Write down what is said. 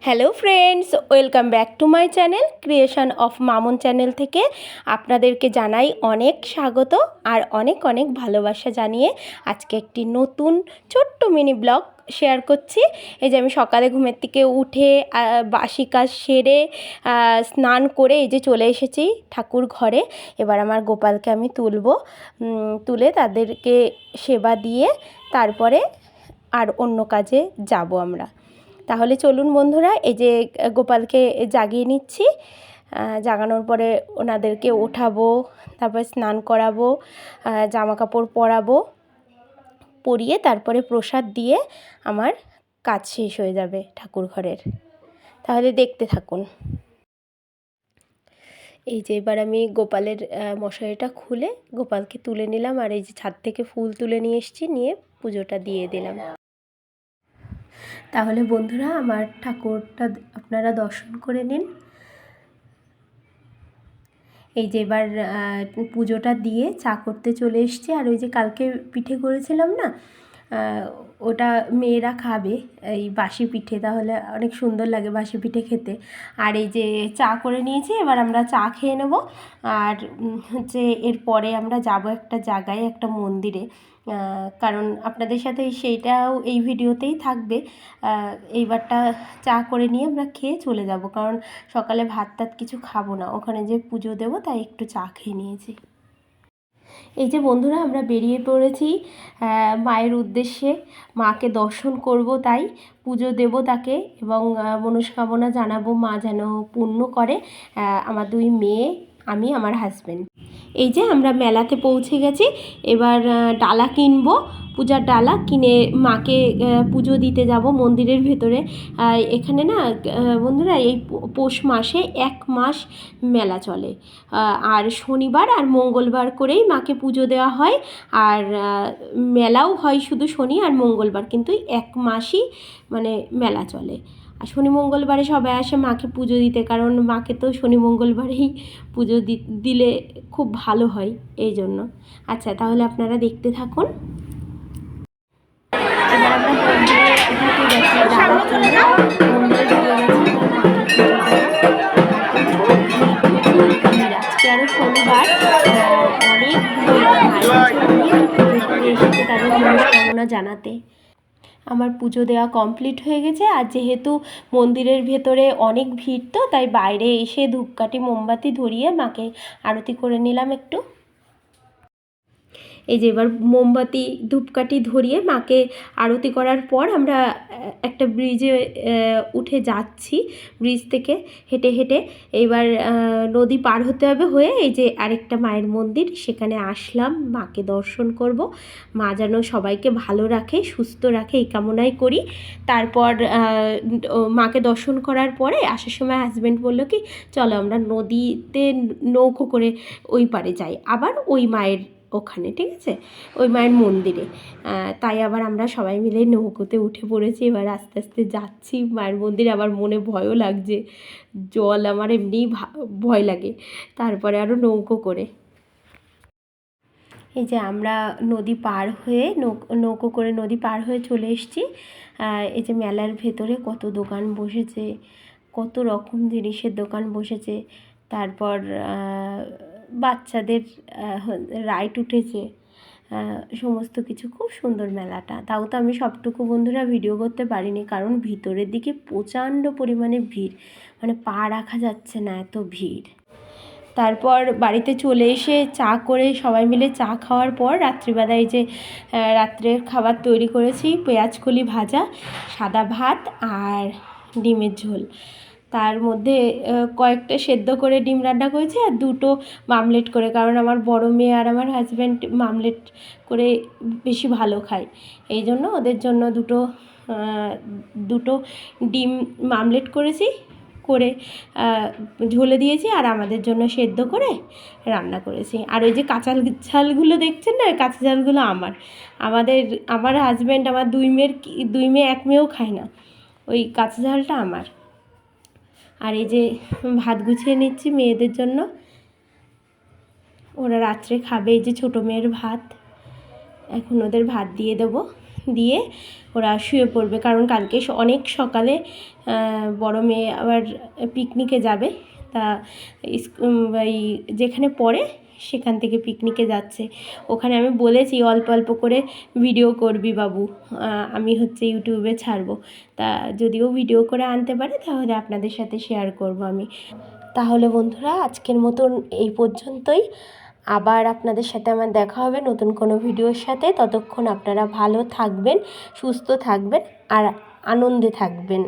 Hello friends welcome back to my channel creation of Mamun channel থেকে আপনাদেরকে জানাই অনেক স্বাগত আর অনেক অনেক ভালোবাসা জানিয়ে আজকে একটি নতুন ছোট্ট মিনি ব্লগ শেয়ার করছি। এই যে আমি সকালে ঘুমের থেকে উঠে বাসি কাজ সেরে স্নান করে এই যে চলে এসেছি ঠাকুর ঘরে। এবার আমার গোপালকে আমি তুলবো তুলে তাদেরকে সেবা দিয়ে তারপরে আর অন্য কাজে যাব আমরা। তাহলে চলুন বন্ধুরা, এই যে গোপালকে জাগিয়ে নিচ্ছি। জাগানোর পরে ওনাদেরকে ওঠাবো, তারপরে স্নান করাবো জামা কাপড় পরাবো, পরিয়ে তারপরে প্রসাদ দিয়ে আমার কাজ শেষ হয়ে যাবে ঠাকুর ঘরের। তাহলে দেখতে থাকুন। এই যে, এবার আমি গোপালের মশারিটা খুলে গোপালকে তুলে নিলাম আর এই যে ছাদ থেকে ফুল তুলে নিয়ে এসেছি, নিয়ে পুজোটা দিয়ে দিলাম। তাহলে বন্ধুরা আমার ঠাকুরটা আপনারা দর্শন করে নিন। এই যে এবার পুজোটা দিয়ে চা করতে চলে এসছে। আর ওই যে কালকে পিঠে করেছিলাম না ওটা মেয়েরা খাবে, এই বাসি পিঠে, তাহলে অনেক সুন্দর লাগে বাসি পিঠে খেতে। আর এই যে চা করে নিয়েছি, এবার আমরা চা খেয়ে নেব। আর হচ্ছে এরপরে আমরা যাব একটা জায়গায়, একটা মন্দিরে। কারণ আপনাদের সাথে সেইটাও এই ভিডিওতেই থাকবে। এইবারটা চা করে নিয়ে আমরা খেয়ে চলে যাব, কারণ সকালে ভাত টাত কিছু খাব না। ওখানে যে পুজো দেবো, তাই একটু চা খেয়ে নিয়েছি। এই যে বন্ধুরা, আমরা বেরিয়ে পড়েছি মায়ের উদ্দেশ্যে। মাকে দর্শন করব তাই, পুজো দেব তাকে এবং মনস্কামনা জানাব মা যেন পূর্ণ করে। আমার দুই মেয়ে আমি আমার হাজব্যান্ড এই যে আমরা মেলাতে পৌঁছে গেছি, এবার ডালা কিনবো, পূজার ডালা কিনে মাকে পুজো দিতে যাব মন্দিরের ভেতরে। এখানে না বন্ধুরা, এই পৌষ মাসে এক মাস মেলা চলে। আর শনিবার আর মঙ্গলবার করেই মাকে পুজো দেওয়া হয়। আর মেলাও হয় শুধু শনি আর মঙ্গলবার, কিন্তু এক মাসই মানে মেলা চলে। আর শনি মঙ্গলবারে সবাই আসে মাকে পুজো দিতে, কারণ মাকে তো শনি মঙ্গলবারেই পুজো দিলে খুব ভালো হয় এই জন্য আচ্ছা তাহলে আপনারা দেখতে থাকুন। মনস্কামনা জানাতে আমার পুজো দেওয়া কমপ্লিট হয়ে গেছে। আর যেহেতু মন্দিরের ভেতরে অনেক ভিড় তো, তাই বাইরে এসে ধূপকাঠি, মোমবাতি ধরিয়ে মাকে আরতি করে নিলাম একটু। এই যে এবার মোমবাতি, ধূপকাঠি ধরিয়ে মাকে আরতি করার পর আমরা একটা ব্রিজে উঠে যাচ্ছি। ব্রিজ থেকে হেঁটে হেঁটে এবার নদী পার হতে হবে হয়ে এই যে আরেকটা মায়ের মন্দির, সেখানে আসলাম। মাকে দর্শন করব। মা যেন সবাইকে ভালো রাখে, সুস্থ রাখে, এই কামনাই করি। তারপর মাকে দর্শন করার পরে আসার সময় হাজব্যান্ড বলল কি, চলো আমরা নদীতে নৌকো করে ওই পারে যাই। আবার ওই মায়ের ওখানে, ঠিক আছে? ওই মায়ের মন্দিরে। তাই আবার আমরা সবাই মিলে নৌকোতে উঠে পড়েছি। এবার আস্তে আস্তে যাচ্ছি। মায়ের মন্দিরে আবার মনে ভয়ও লাগছে। জল আমার এমনিই ভয় লাগে। তারপরে আরও নৌকো করে। এই যে আমরা নদী পার হয়ে নৌকো করে নদী পার হয়ে চলে এসেছি। এই যে মেলার ভেতরে কত দোকান বসেছে, কত রকম জিনিসের দোকান বসেছে। তারপর বাচ্চাদের রাইড উঠেছে সমস্ত কিছু। খুব সুন্দর মেলাটা। তাও তো আমি সবটুকু বন্ধুরা ভিডিও করতে পারিনি, কারণ ভিতরের দিকে প্রচণ্ড পরিমাণে ভিড়। মানে পা রাখা যাচ্ছে না এত ভিড়। তারপর বাড়িতে চলে এসে চা করে সবাই মিলে চা খাওয়ার পর রাত্রিবেলায় যে রাত্রের খাবার তৈরি করেছি পেঁয়াজকলি ভাজা, সাদা ভাত আর ডিমের ঝোল। তার মধ্যে কয়েকটা সেদ্ধ করে ডিম রান্না করেছি আর দুটো মামলেট করে, কারণ আমার বড় মেয়ে আর আমার হাজব্যান্ড মামলেট করে বেশি ভালো খায়। এই জন্য ওদের জন্য দুটো দুটো ডিম মামলেট করেছি, করে ঝোলে দিয়েছি আর আমাদের জন্য সেদ্ধ করে রান্না করেছি। আর ওই যে কাঁচা ঝালগুলো দেখছেন না? কাঁচা ঝালগুলো আমার। আমাদের, আমার হাজব্যান্ড আমার দুই মেয়ের দুই মেয়ে এক মেয়েও খায় না। ওই কাঁচা ঝালটা আমার। আর এই যে ভাত গুছিয়ে নিচ্ছি মেয়েদের জন্য। ওরা রাত্রে খাবে এই যে ছোটো মেয়ের ভাত। এখন ওদের ভাত দিয়ে দেবো। দিয়ে ওরা শুয়ে পড়বে কারণ কালকে অনেক সকালে বড় মেয়ে আবার পিকনিকে যাবে। তা এই যেখানে পড়ে সেখান থেকে পিকনিকে যাচ্ছে। ওখানে আমি বলেছি, অল্প অল্প করে ভিডিও করবি বাবু। আমি হচ্ছে ইউটিউবে ছাড়বো। তা যদিও ভিডিও করে আনতে পারে, তাহলে আপনাদের সাথে শেয়ার করব আমি। তাহলে বন্ধুরা, আজকের মতন এই পর্যন্তই। আবার আপনাদের সাথে আমার দেখা হবে নতুন কোনো ভিডিওর সাথে। ততক্ষণ আপনারা ভালো থাকবেন, সুস্থ থাকবেন, আর আনন্দে থাকবেন।